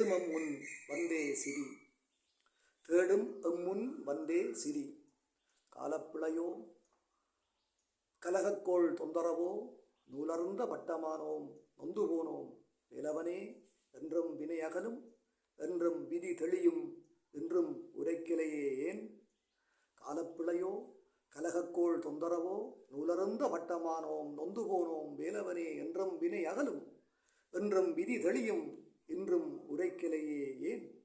தேடும் எம் முன் வந்தே சிரி. தேடும் எம் முன் வந்தே சிரி. காலப்பிழையோ? கலகக்கோள் தொந்தரவோ? நூலருந்த பட்டமானோம்? நொந்து போனோம்? நிலவனே? என்றும் வினையகலும் என்றும் விதி தெளியும்? என்றும் உரைக்கிலையே ஏன்? காலப்பிழையோ? கலகக்கோள் தொந்தரவோ? நூலருந்த வட்டமானோம் நொந்து போனோம்? வேலவனே? என்றும் வினை அகலும்? என்றும் விதி தெளியும்? என்றும் உரைக்கிலையே ஏன்?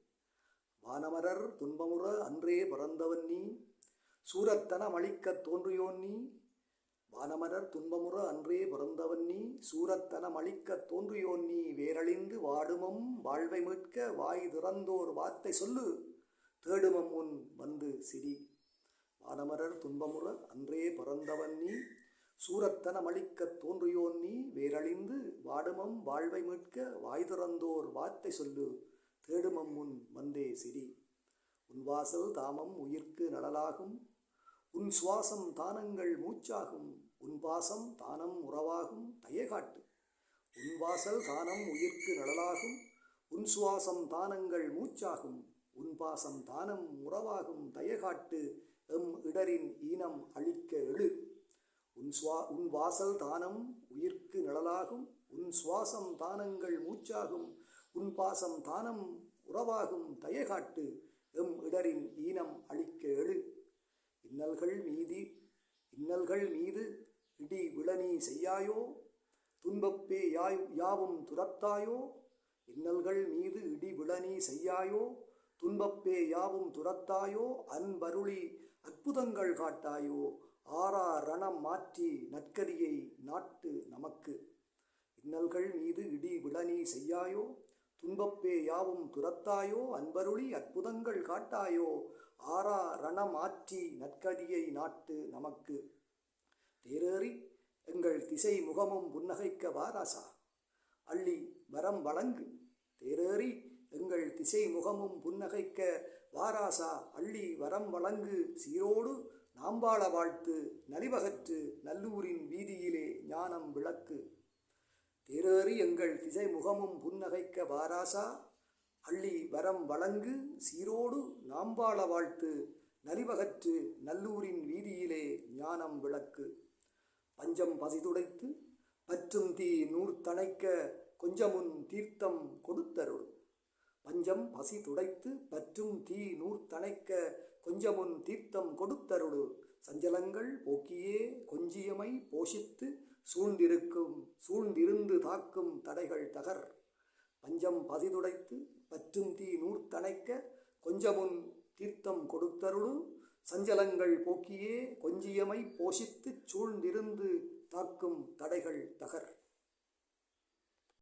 வானமரர் துன்பமுற அன்றே பிறந்தவன் நீ? சூரத்தனம் அழிக்கத் தோன்றியோன் நீ? வானமரர் துன்பமுற அன்றே பிறந்தவன் நீ? சூரத்தனம் அழிக்க தோன்றியோன் நீ? வேரழிந்து வாடுமம் வாழ்வை மீட்க வாய் திறந்தோர் வார்த்தை சொல்லு. தேடுமம் உன் வந்து சிரி. வானமரர் துன்பமுற அன்றே பிறந்தவன் நீ? சூரத்தனம் அழிக்க தோன்றியோன் நீ? வேரழிந்து வாடுமம் வாழ்வை மீட்க வாய் திறந்தோர் வார்த்தை சொல்லு. தேடுமம் முன் வந்தே சிரி. உன் வாசல் தாமம் உயிர்க்கு நடலாகும். உன் சுவாசம் தானங்கள் மூச்சாகும். உன் பாசம் தானம் உறவாகும். தயகாட்டு உன் வாசல் தானம் உயிர்க்கு நடலாகும். உன் சுவாசம் தானங்கள் மூச்சாகும். உன் பாசம் தானம் உறவாகும். தயகாட்டு எம் இடரின் ஈனம் அழிக்க எழு. உன் சுவா உன் வாசல் தானம் உயிர்க்கு நிழலாகும் உன் சுவாசம் தானங்கள் மூச்சாகும். உன் பாசம் தானம் உறவாகும் தயகாட்டு எம் இடரின் ஈனம் அழிக்க எழு இன்னல்கள் மீதி இன்னல்கள் மீது இடி விளனி செய்யாயோ? துன்பப்பே யாய் யாவும் துரத்தாயோ? இன்னல்கள் மீது இடி விளனி செய்யாயோ? துன்பப்பே யாவும் துரத்தாயோ? அன்பருளி அற்புதங்கள் காட்டாயோ? ஆறா ரணம் மாற்றி நற்கதியை நாட்டு நமக்கு. இன்னல்கள் மீது இடி விளனி செய்யாயோ? துன்பப்பே யாவும் துரத்தாயோ? அன்பருளி அற்புதங்கள் காட்டாயோ? ஆறா ரணம் ஆற்றி நற்கதியை நாட்டு நமக்கு. தேரேறி எங்கள் திசை முகமும் புன்னகைக்க வாராசா? அள்ளி வரம் வழங்கு. தேரேறி எங்கள் திசை முகமும் புன்னகைக்க வாராசா? அள்ளி வரம் வழங்கு. சீரோடு நாம்பாள வாழ்த்து நலிவகற்று நல்லூரின் வீதியிலே ஞானம் விளக்கு. தேரேறி எங்கள் திசை முகமும் புன்னகைக்க வாராசா அள்ளி வரம் வழங்கு சீரோடு நாம்பாள வாழ்த்து நலிவகற்று நல்லூரின் வீதியிலே ஞானம் விளக்கு. பஞ்சம் பசிதுடைத்து பற்றும் தீ நூர்த்தணைக்க கொஞ்சமுன் தீர்த்தம் கொடுத்தருள். பஞ்சம் பசி துடைத்து பற்றும் தீ நூர்த்தணைக்க கொஞ்சமுன் தீர்த்தம் கொடுத்தருளு சஞ்சலங்கள் போக்கியே கொஞ்சியமை போஷித்து சூழ்ந்திருக்கும் சூழ்ந்திருந்து தாக்கும் தடைகள் தகர். பஞ்சம் பதிதுடைத்து பற்றும் தீ நூர்த்தணைக்க கொஞ்சமுன் தீர்த்தம் கொடுத்தருளு. சஞ்சலங்கள் போக்கியே கொஞ்சியமை போஷித்துச் சூழ்ந்திருந்து தாக்கும் தடைகள் தகர்.